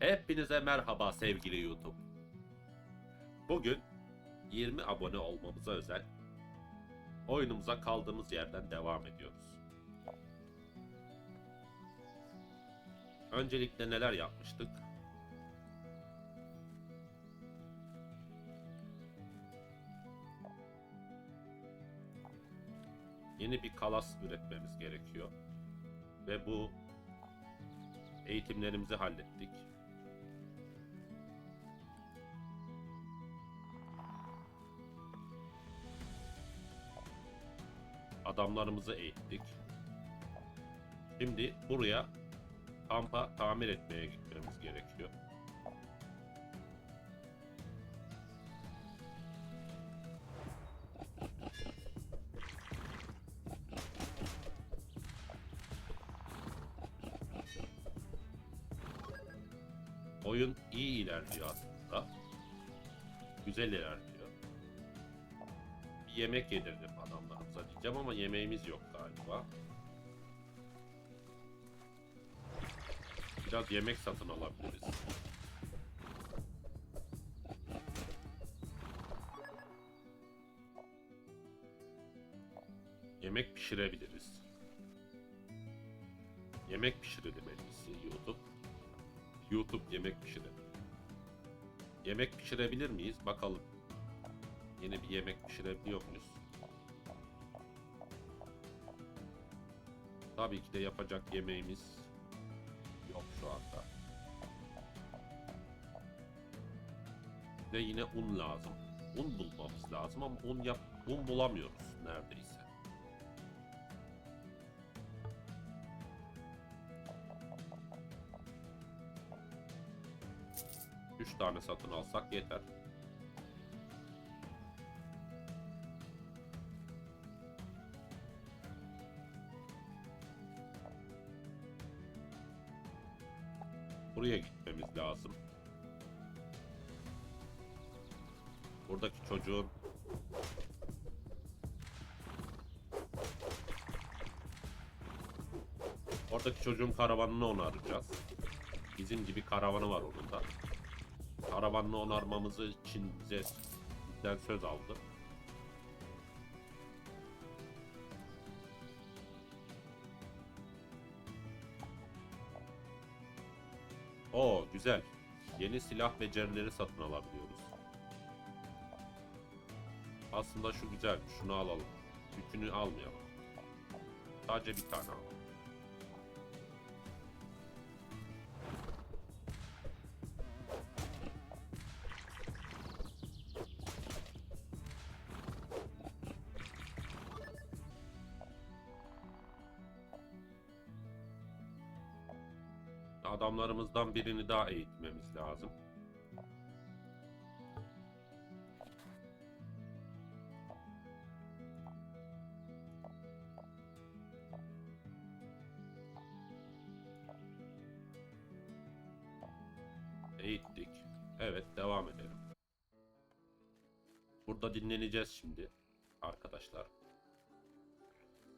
Hepinize merhaba sevgili YouTube. Bugün 20 abone olmamıza özel oyunumuza kaldığımız yerden devam ediyoruz. Öncelikle neler yapmıştık? Yeni bir kalas üretmemiz gerekiyor. Ve bu eğitimlerimizi hallettik. Adamlarımızı eğittik. Şimdi buraya kampa tamir etmeye gitmemiz gerekiyor. Oyun iyi ilerliyor aslında. Güzel ilerliyor. Bir yemek yedirdim adamlarımıza diyeceğim ama yemeğimiz yok galiba. Biraz yemek satın alabiliriz. Yemek pişirebiliriz. Yemek pişirelim en YouTube. YouTube yemek pişirelim. Yemek pişirebilir miyiz? Bakalım. Yeni bir yemek pişirebiliyor muyuz? Tabii ki de yapacak yemeğimiz yok şu anda. Ve yine un lazım. Un bulmamız lazım ama un yap un bulamıyoruz neredeyse. Üç tane satın alsak yeter. Çocuğun karavanını onaracağız. Bizim gibi karavanı var onun da. Karavanını onarmamızı için bize bizden söz aldı. Oo güzel. Yeni silah becerileri satın alabiliyoruz. Aslında şu güzel. Şunu alalım. Bütünü almayalım. Sadece bir tane alalım. Adamlarımızdan birini daha eğitmemiz lazım. Eğittik. Evet, devam edelim. Burada dinleneceğiz şimdi arkadaşlar.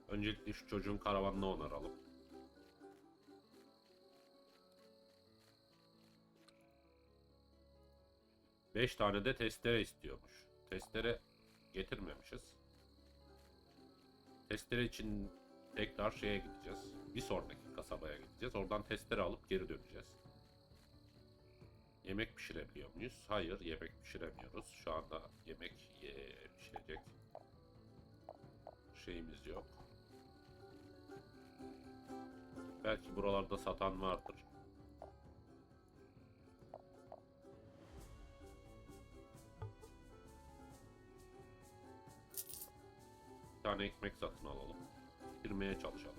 Öncelikle şu çocuğun karavanını onaralım. Beş tane de testere istiyormuş. Testere getirmemişiz. Testere için tekrar şeye gideceğiz. Bir sonraki kasabaya gideceğiz. Oradan testere alıp geri döneceğiz. Yemek pişirebiliyor muyuz? Hayır, yemek pişiremiyoruz. Şu anda yemek ye, pişirecek şeyimiz yok. Belki buralarda satan vardır. Tane ekmek satın alalım. Girmeye çalışalım.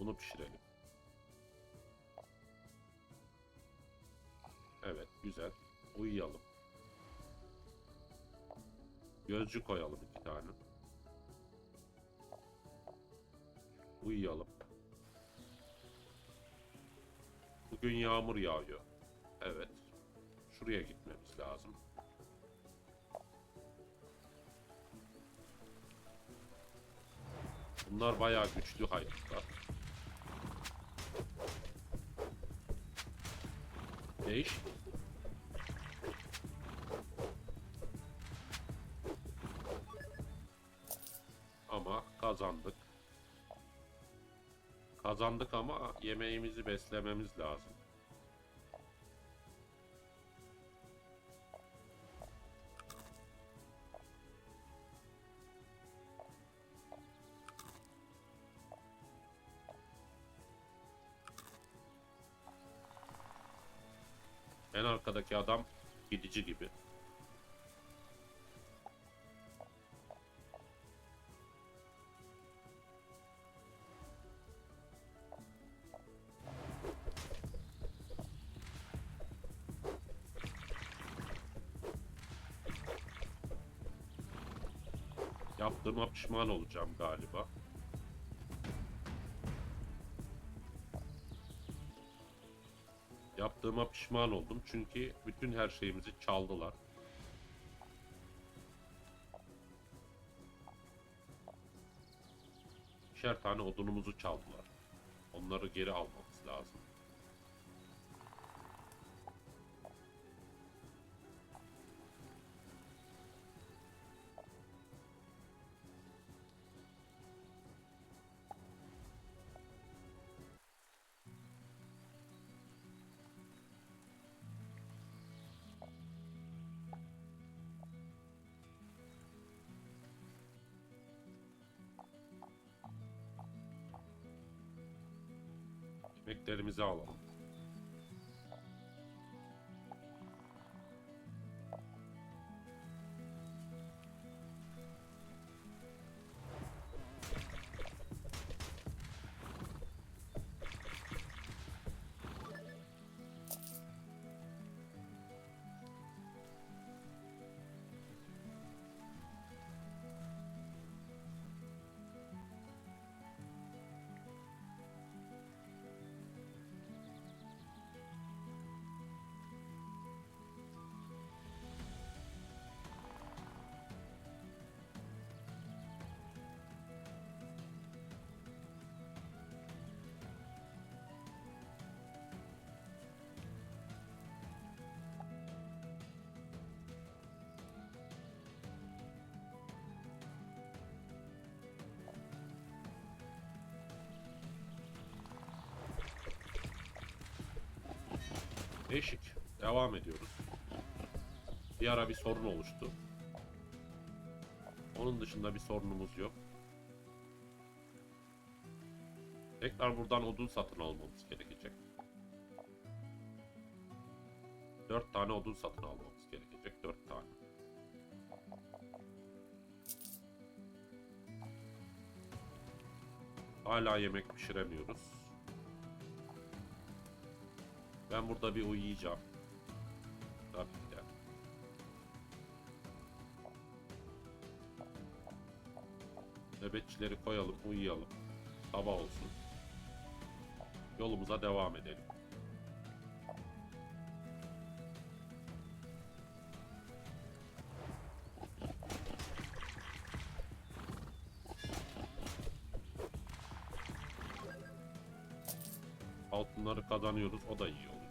Bunu pişirelim. Evet, güzel. Uyuyalım. Gözcü koyalım iki tane. Uyuyalım. Bugün yağmur yağıyor. Evet. Şuraya gitmemiz lazım. Bunlar bayağı güçlü haydutlar. Değiş. Ama kazandık. Kazandık ama yemeğimizi beslememiz lazım. Arkadaki adam gidici gibi. Yaptığıma pişman olacağım galiba. Yaptığıma pişman oldum çünkü bütün her şeyimizi çaldılar. İkişer tane odunumuzu çaldılar. Onları geri almamız lazım. Yemeklerimizi alalım. Değişik. Devam ediyoruz. Bir ara bir sorun oluştu. Onun dışında bir sorunumuz yok. Tekrar buradan odun satın almamız gerekecek. 4 tane odun satın almamız gerekecek. 4 tane. Hala yemek pişiremiyoruz. Ben burada bir uyuyacağım. Tabii ki. Nöbetçileri koyalım, uyuyalım. Sabah olsun. Yolumuza devam edelim. Altınları kazanıyoruz, o da iyi oluyor.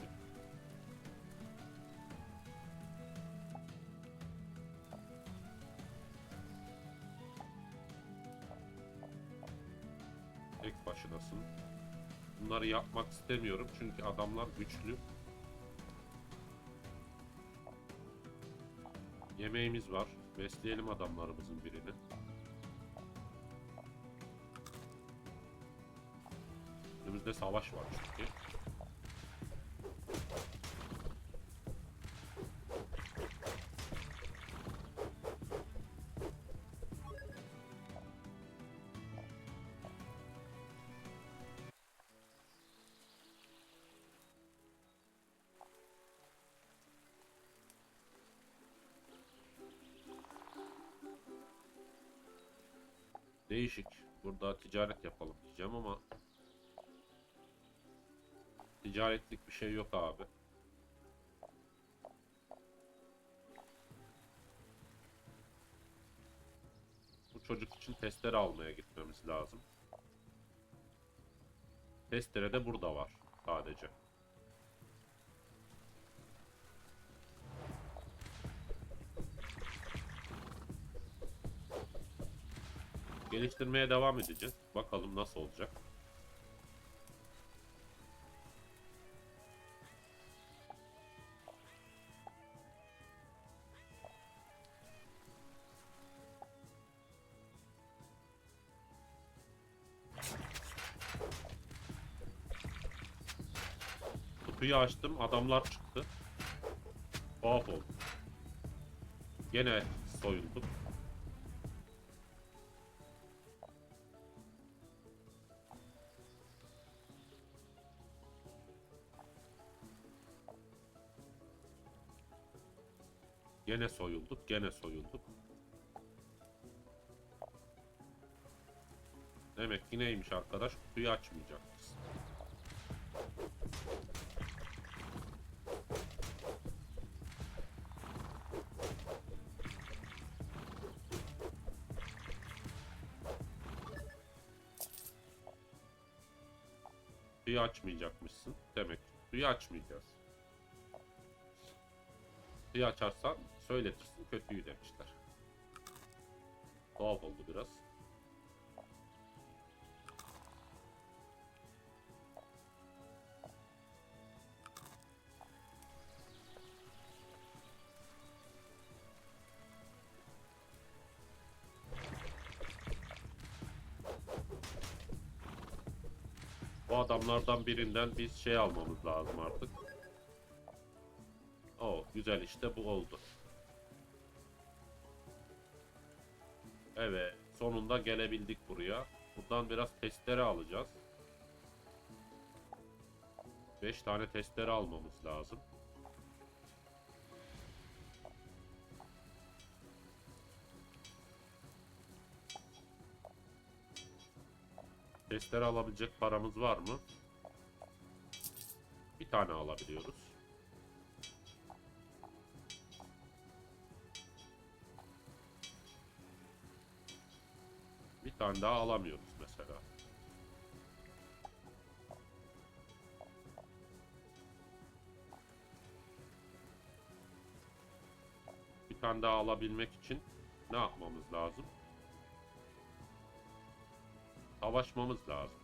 Yapmak istemiyorum çünkü adamlar güçlü. Yemeğimiz var. Besleyelim adamlarımızın birini. Önümüzde savaş var çünkü. Değişik. Burada ticaret yapalım diyeceğim ama ticaretlik bir şey yok abi. Bu çocuk için testere almaya gitmemiz lazım. Testere de burada var sadece. Geliştirmeye devam edeceğiz. Bakalım nasıl olacak. Kutuyu açtım. Adamlar çıktı. Tuhaf oldu. Gene soyulduk. Gene soyulduk, gene soyulduk. Demek ki neymiş arkadaş? Kutuyu açmayacakmışız. Kutuyu açmayacakmışsın. Demek ki kutuyu açmayacağız. Kutuyu açarsan söyletirsin kötüyü demişler. Tuhaf oldu biraz. Bu adamlardan birinden biz şey almamız lazım artık. Oo, güzel işte bu oldu. Evet, sonunda gelebildik buraya. Buradan biraz testere alacağız. 5 tane testere almamız lazım. Testere alabilecek paramız var mı? Bir tane alabiliyoruz. Tane daha alamıyoruz mesela. Bir tane daha alabilmek için ne yapmamız lazım? Savaşmamız lazım.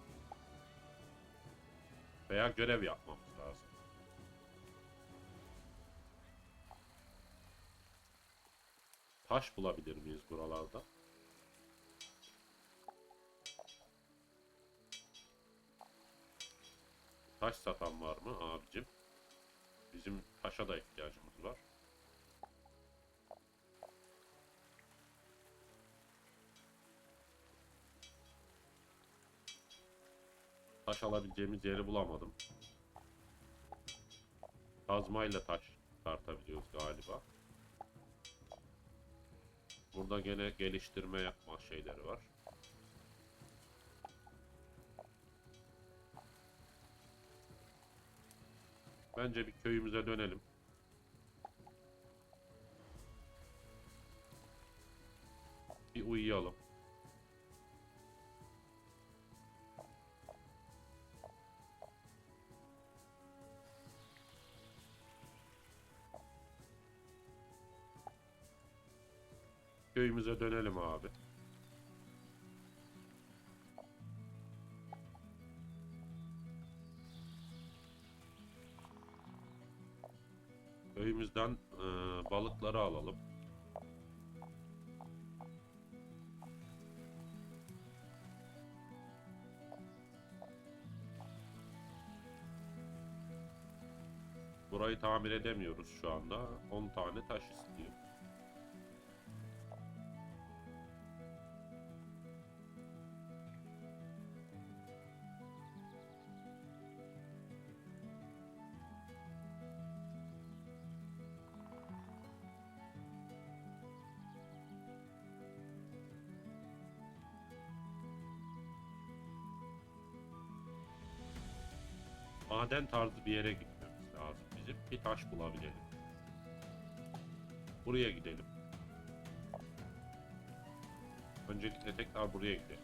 Veya görev yapmamız lazım. Taş bulabilir miyiz buralarda? Taş satan var mı abicim? Bizim taşa da ihtiyacımız var. Taş alabileceğimiz yeri bulamadım. Kazmayla taş tartabiliyoruz galiba. Burada gene geliştirme yapma şeyleri var. Bence bir köyümüze dönelim. Bir uyuyalım. Köyümüze dönelim abi. Köyümüzden e, balıkları alalım. Burayı tamir edemiyoruz şu anda. 10 tane taş istiyor. Maden tarzı bir yere gitmemiz lazım bizim. Bir taş bulabilelim. Buraya gidelim. Öncelikle tekrar buraya gidelim.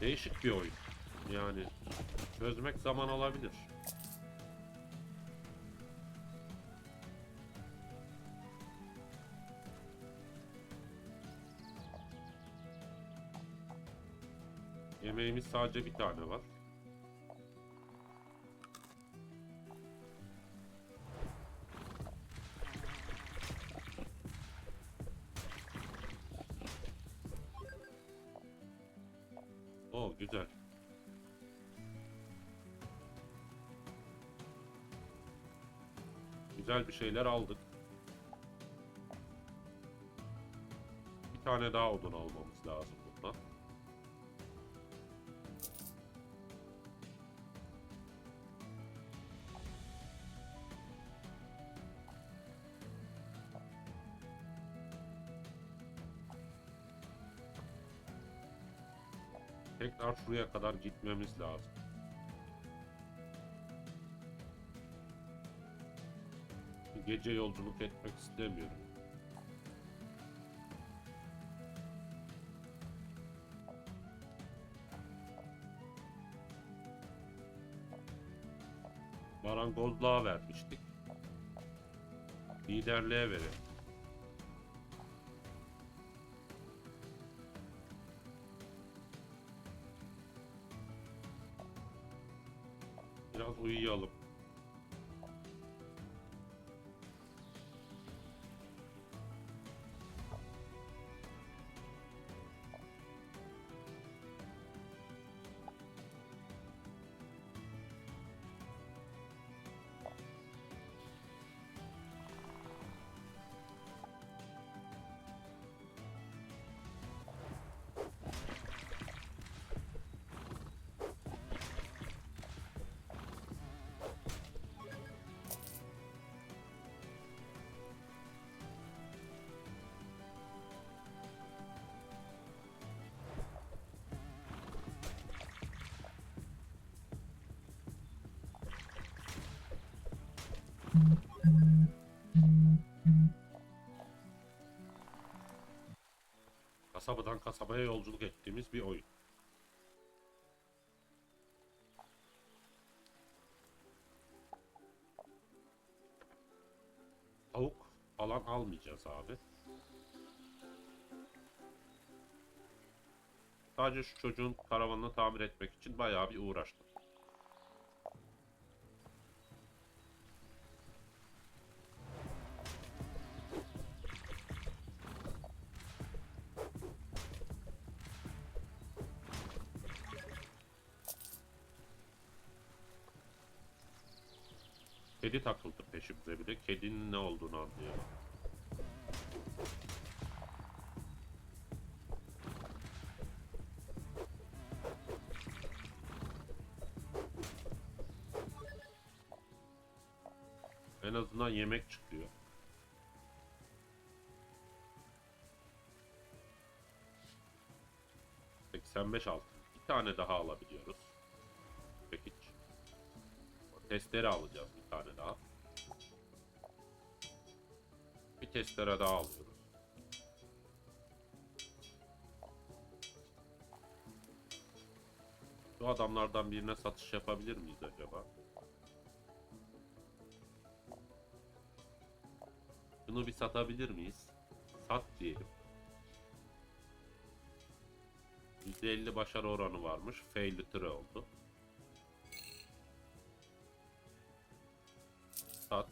Değişik bir oyun. Yani çözmek zaman alabilir. Yemeğimiz sadece bir tane var. Oo güzel. Güzel bir şeyler aldık. Bir tane daha odun almamız lazım Tekrar şuraya kadar gitmemiz lazım. Gece yolculuk etmek istemiyorum. Marangozluğa vermiştik. Liderliğe verelim. Uyuyalım. Kasabadan kasabaya yolculuk ettiğimiz bir oyun. Tavuk falan almayacağız abi. Sadece şu çocuğun karavanını tamir etmek için bayağı bir uğraştım. Yemek çıkıyor. ...85 altın. Bir tane daha alabiliyoruz. Peki. Testere alacağız bir tane daha. Bir testere daha alıyoruz. Şu adamlardan birine satış yapabilir miyiz acaba? Şunu bir satabilir miyiz? Sat diyelim. %50 başarı oranı varmış. Failure oldu. Sat.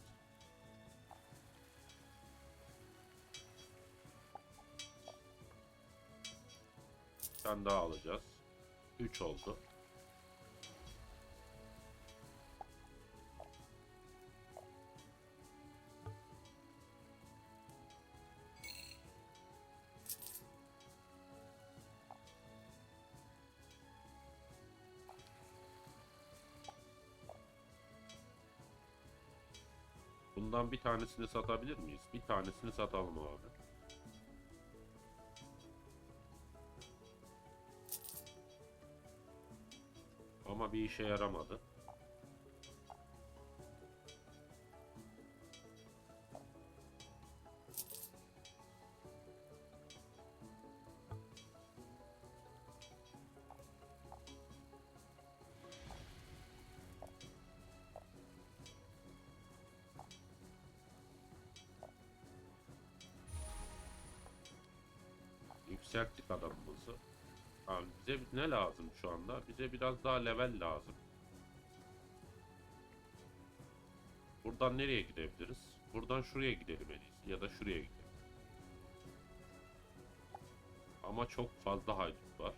Bir tane daha alacağız. 3 oldu. Bundan bir tanesini satabilir miyiz? Bir tanesini satalım abi. Ama bir işe yaramadı. Yükselttik adamımızı. Abi bize ne lazım şu anda? Bize biraz daha level lazım. Buradan nereye gidebiliriz? Buradan şuraya gidelim en ya da şuraya gidelim. Ama çok fazla haydut var.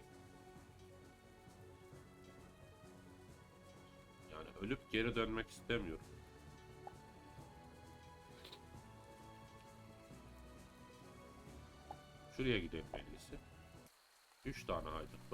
Yani ölüp geri dönmek istemiyorum. Şuraya gidelim en iyisi. 3 tane haydut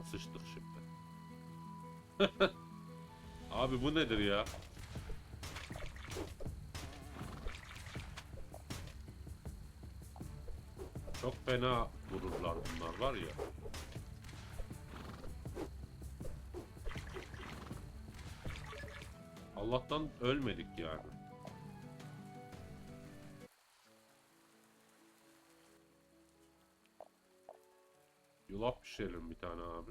Aha sıçtık şimdi. Abi bu nedir ya? Çok fena vururlar bunlar var ya. Allah'tan ölmedik yani. Pişirelim bir tane abi.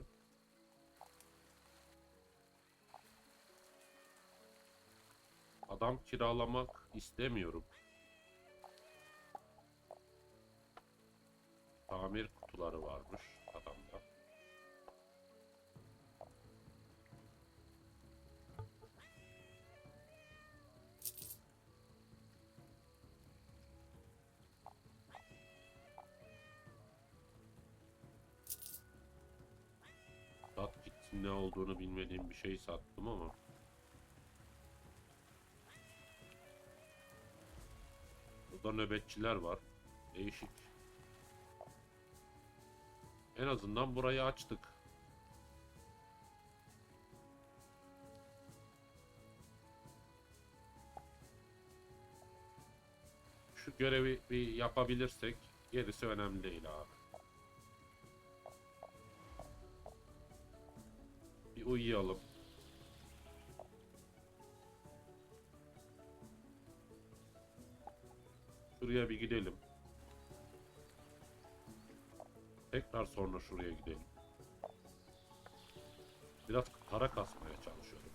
Adam kiralamak istemiyorum. Tamir kutuları varmış olduğunu bilmediğim bir şey sattım ama. Burada nöbetçiler var. Değişik. En azından burayı açtık. Şu görevi bir yapabilirsek gerisi önemli değil abi. Uyuyalım. Şuraya bir gidelim. Tekrar sonra şuraya gidelim. Biraz para kasmaya çalışıyorum.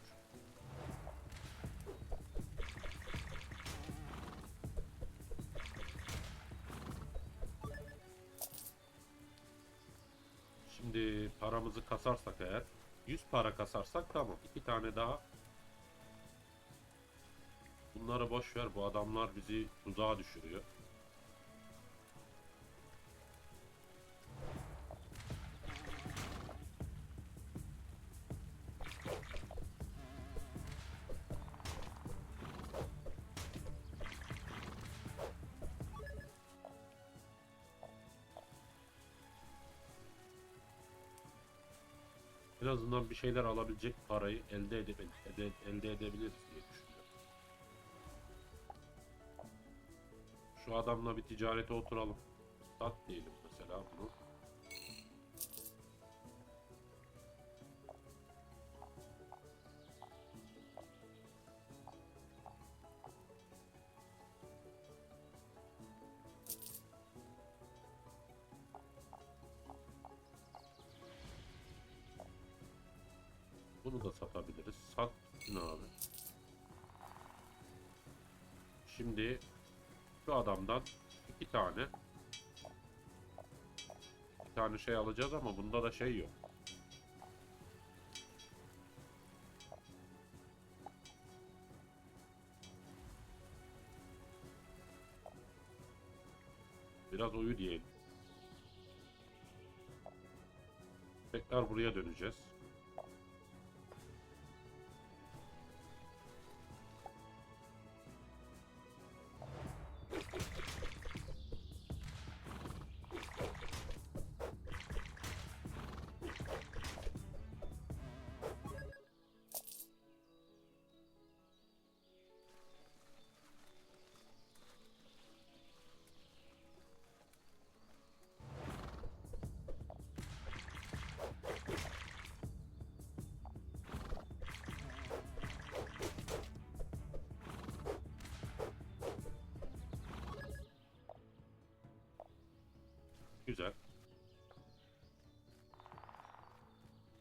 Şimdi paramızı kasarsak eğer 100 para kasarsak tamam. iki tane daha Bunları boş ver. Bu adamlar bizi tuzağa düşürüyor. Azından bir şeyler alabilecek parayı elde edip ede- elde edebiliriz diye düşünüyorum. Şu adamla bir ticarete oturalım. Sat diyelim mesela bunu. Bunu da satabiliriz. Sat ne abi. Şimdi şu adamdan iki tane bir tane şey alacağız ama bunda da şey yok. Biraz uyu diyelim. Tekrar buraya döneceğiz. Güzel.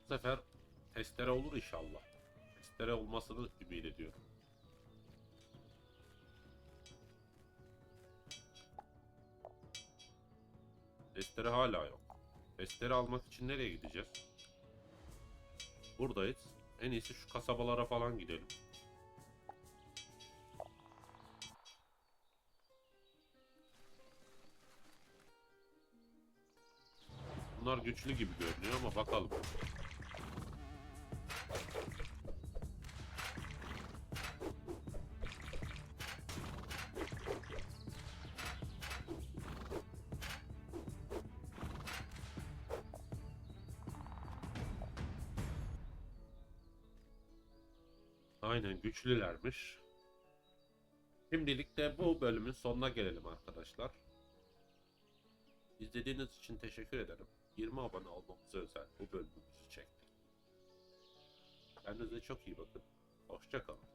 Bu sefer testere olur inşallah. Testere olmasını ümit ediyorum. Testere hala yok. Testere almak için nereye gideceğiz? Buradayız. En iyisi şu kasabalara falan gidelim. Güçlü gibi görünüyor ama bakalım. Aynen güçlülermiş. Şimdilik de bu bölümün sonuna gelelim arkadaşlar. İzlediğiniz için teşekkür ederim. 20 abone olmamıza özel bu bölümümüzü çektik. Kendinize çok iyi bakın. Hoşçakalın.